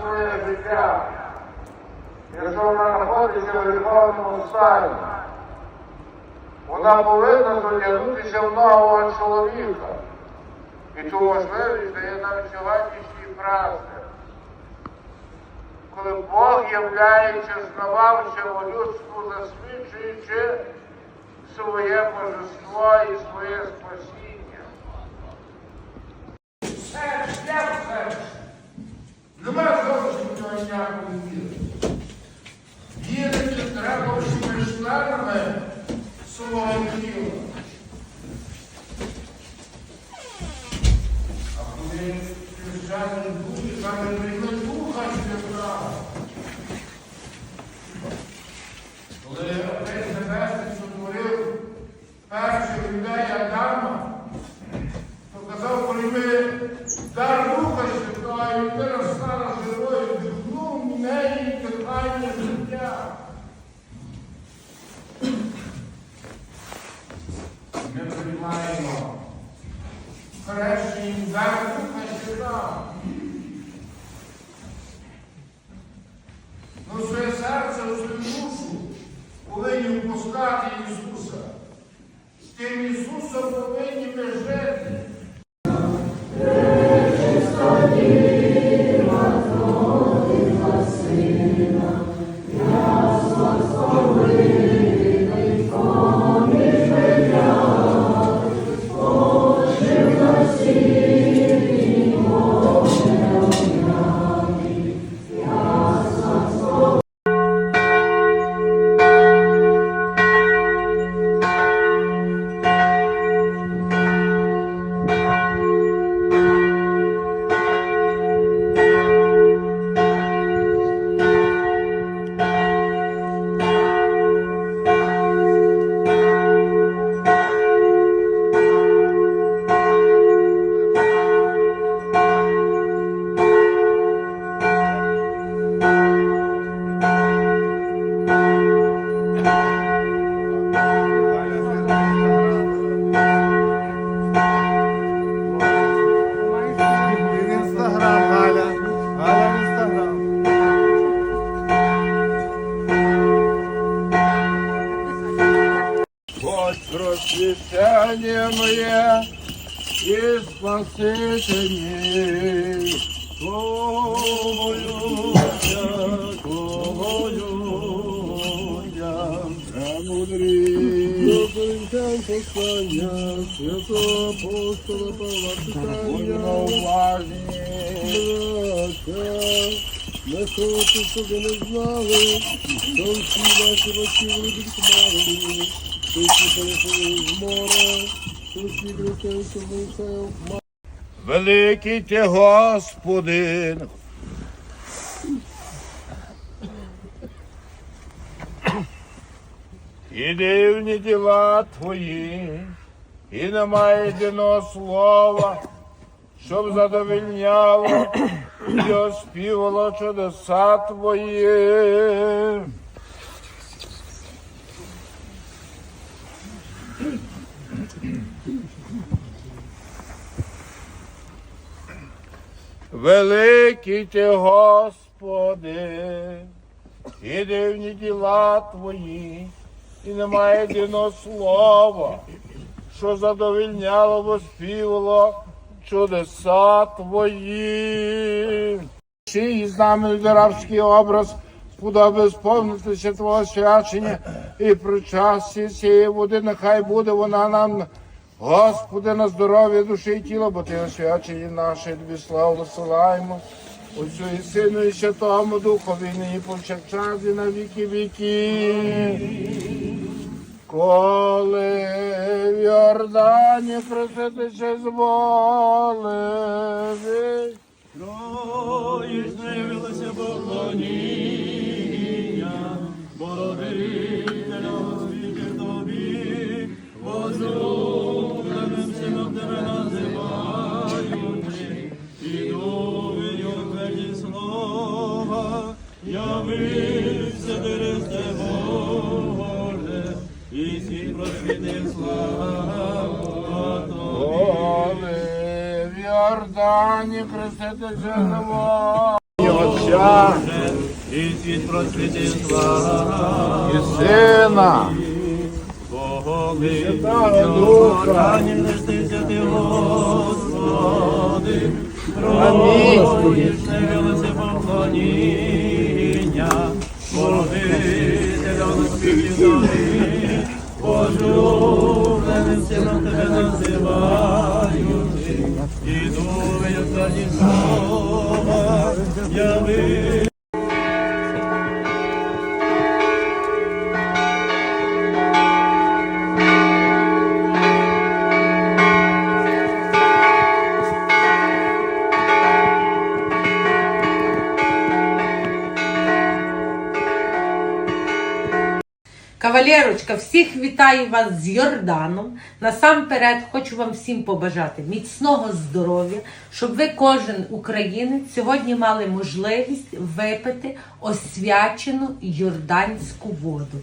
своє життя, якщо вона знаходиться в гріховному стані. Вона повинна зодягнутися в нового чоловіка. І ту можливість дає нам сьогоднішній праздник. Коли Бог являється знававцем людству, засвідчуючи своє божество і своє спасіння. Нема зовсім ніякої віри. Вірити треба всіми членами свого тіла. А коли християни душі, саме не Духа Святого. Коли Отець Небесний сотворив перших людей Адама, то казав, прийми дар Духа Святого, і людина стала живою, вдихнув в неї дихання життя. Ми приймаємо дар Духа Святого. Ну, своє серце, у свою душу повинні впускати Ісуса. З тим Ісусом повинні ми жити. Просвітання моє і спасителі, Твоюся, Твоюся, премудрі. Коринтян послання, святого апостола Павла не знали, що всі батьки підкмарені, Великий ти Господин. І дивні діла твої, і немає єдиного слова, щоб задовільняло і оспівало чудеса твої. Великий ти, Господи, і дивні діла твої, і немає єдиного слова, що задовільняло, воспівало чудеса твої. Чи з нами рабський образ сподоби сповнитися Твого свячення і при часі цієї води, нехай буде вона нам, Господи, на здоров'я душі і тіла, бо Ти освячені наші, тобі славу посилаємо. Отцю і Сину, і Святому Духові, нині повсякчас і на віки віки. Коли в Йордані проситися зволили, Троє зневилося поклоніння, Богорителя світі тобі, возлюбленим явився Христе Боже, і світ просвітив слава коли в Йордані зволили. Отця і світ просвітила. і Сина. Рані нестися ти, Господи, Амінь. Розявилося поклоніння, Кавалерочка, всіх вітаю вас з Йорданом. Насамперед хочу вам всім побажати міцного здоров'я, щоб ви, кожен українець, сьогодні мали можливість випити освячену йорданську воду.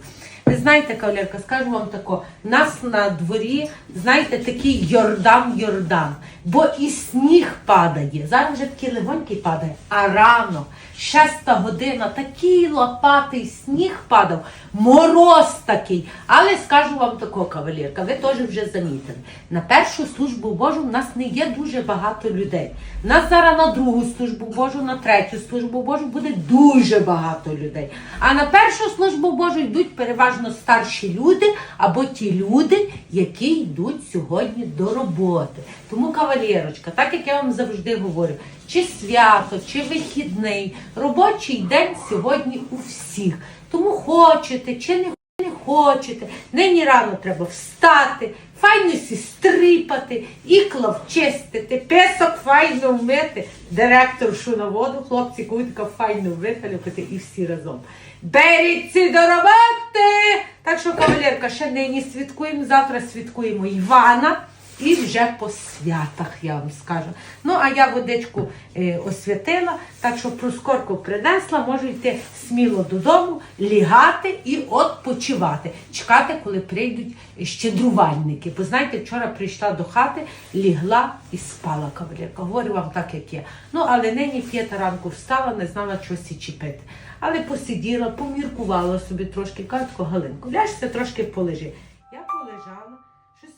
Ви знаєте, кавалерка, скажу вам тако, нас на дворі, знаєте, такий Йордан-Йордан, бо і сніг падає. Зараз вже такий легонький падає, а рано, шеста година, такий лопатий сніг падав, мороз такий. Але скажу вам тако, кавалерка, ви теж вже замітили. На першу службу Божу в нас не є дуже багато людей. Нас зараз на другу службу Божу, на третю службу Божу буде дуже багато людей. А на першу службу Божу йдуть переважно старші люди або ті люди, які йдуть сьогодні до роботи. Тому, кавалерочка, так як я вам завжди говорю, чи свято, чи вихідний, робочий день сьогодні у всіх. Тому хочете чи не хочете, нині рано треба встати, файно сі стрипати, ікла вчистити, песок файно вмити, директоршу на воду, хлопці кутка файно вихалюкати і всі разом. Беріться до роботи! Так що, кавалерка, ще нині святкуємо, завтра святкуємо Івана. І вже по святах, я вам скажу. Ну, а я водичку е, освятила, так що проскорку принесла, можу йти сміло додому, лягати і відпочивати. Чекати, коли прийдуть щедрувальники. Бо знаєте, вчора прийшла до хати, лігла і спала кавалерка. Говорю вам так, як є. Ну, але нині п'ята ранку встала, не знала чогось і чіпити. Але посиділа, поміркувала собі трошки, катко, Галинку, ляжся трошки полежи.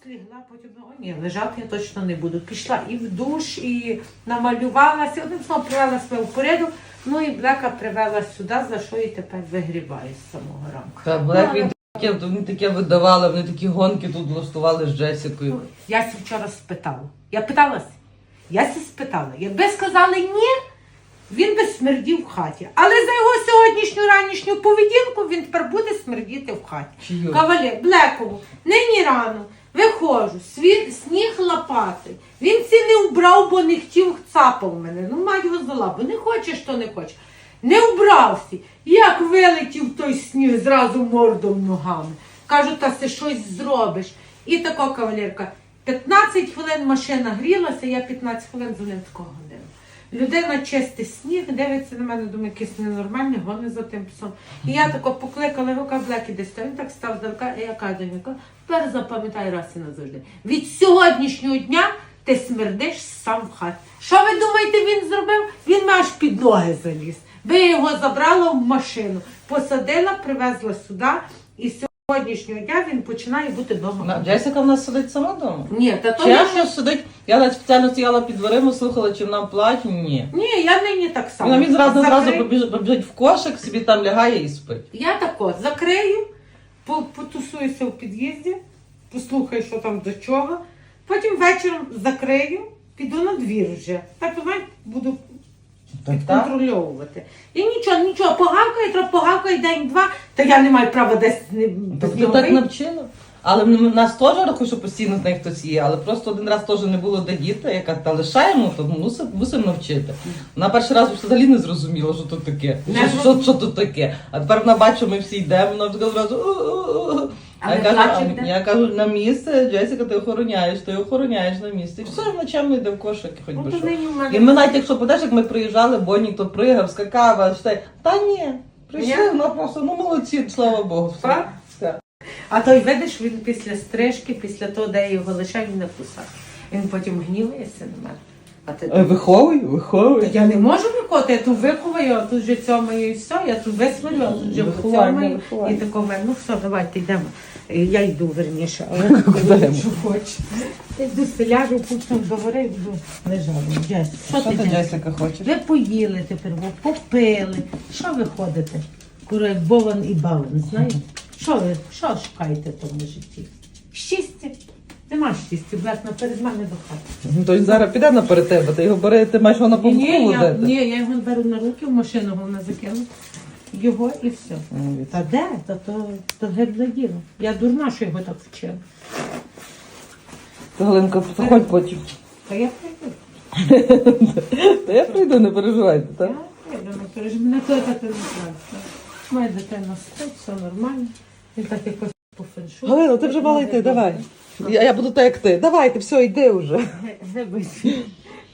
Щось лігла, потім ну, о, ні, лежати я точно не буду. Пішла і в душ, і намалювалася. Одним словом, привела себе в порядок. Ну і Блека привела сюди, за що і тепер вигрібаю з самого ранку. Та Блек він таке, вони таке видавали, вони такі гонки тут влаштували з Джесікою. Ну, Я вчора спитала. Я питалась. Я сі спитала. Якби сказали ні, він би смердів в хаті. Але за його сьогоднішню ранішню поведінку він тепер буде смердіти в хаті. Чию? Кавалер, Блекову, нині рано. Виходжу, світ, сніг лопатий. Він ці не вбрав, бо не хотів цапав мене. Ну, мать його зала, бо не хочеш, то не хочеш. Не вбрався. Як вилетів той сніг зразу мордом ногами. Кажу, та ти щось зробиш. І така кавалерка. 15 хвилин машина грілася, я 15 хвилин ним такого. Людина чистить сніг, дивиться на мене, думає, якийсь ненормальний, гони за тим псом. І я тако покликала його, кажу, Блекі десь. Він так став здалека, і я кажу тепер запам'ятай раз і назавжди. Від сьогоднішнього дня ти смердиш сам в хаті. Що ви думаєте, він зробив? Він аж під ноги заліз. Я його забрала в машину, посадила, привезла сюди, і сьогоднішнього дня він починає бути вдома. На- Джесіка в нас сидить сама вдома. Ні, та то я Чесно сидить. Я навіть спеціально стояла під дверима, слухала, чи нам платять. Ні. Ні, я нині так само. Він, він зразу зразу побіж- побіжить в кошик, собі там лягає і спить. Я тако закрию, по- потусуюся в під'їзді, послухаю, що там до чого. Потім вечором закрию, піду на двір вже. Так, знаєте, буду Так, так. контрольовувати. І нічого, нічого, погавкає, трохи погавкає день-два, та я не маю права десь не без нього так вийти. навчила. Але м- нас теж рахую, що постійно з них хтось є, але просто один раз теж не було де діти, яка та лишаємо, то мусимо мусимо навчити. Вона перший раз взагалі не зрозуміла, що тут таке. Що, що, що тут таке. А тепер вона бачить, ми всі йдемо, вона вже одразу. А я кажу, а я кажу, на місце, Джесіка, ти охороняєш, ти охороняєш на місці. І все, вона чемно йде в кошик, хоч Ну, би що. в І ми навіть, якщо подаш, як ми приїжджали, Бонні то пригав, скакав, а все. Та ні, прийшли, вона просто, ну молодці, слава Богу. все. А той видиш, він після стрижки, після того, де його лишав, він не кусав. Він потім гнівається на мене. А ти Е, Виховуй, Та я не можу викоти, я тут виховаю, а тут вже цьомаю і все, я тут висварю, а тут Виховай, поцьомаю. виховай. І тако мене, ну все, давайте йдемо. Я йду верніше, а я Куди? що хочу. Я йду селяжу, пусту догори, йду лежати. Джес, що ти ти, Джес? Хочеш? Ви поїли тепер, ви попили. Що ви ходите? Кура, як Бован і Баван, знаєте? Що ви, що шукаєте в тому житті? Щастя? Нема щастя, блядь, наперед мене до хати. Ну, То він зараз піде наперед тебе, ти його бери, ти маєш його на помпу Ні, я, ні, я його беру на руки, в машину головне закину. Його і все. Ну, Та де? Та то, то гибле діло. Я дурна, що його так вчила. Ти, Галинка, заходь потім. Та я прийду. Та я прийду, не переживайте, так? Я так? прийду, не переживай. Мене кликати не треба. Моя дитина спить, все нормально. Він так якось по феншу. Галина, ти вже мала йти, давай. Я, я буду так, як ти. Давайте, все, йди вже.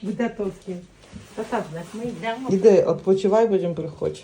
Буде толки. Та так, ми йдемо. Іди, відпочивай, потім приходь.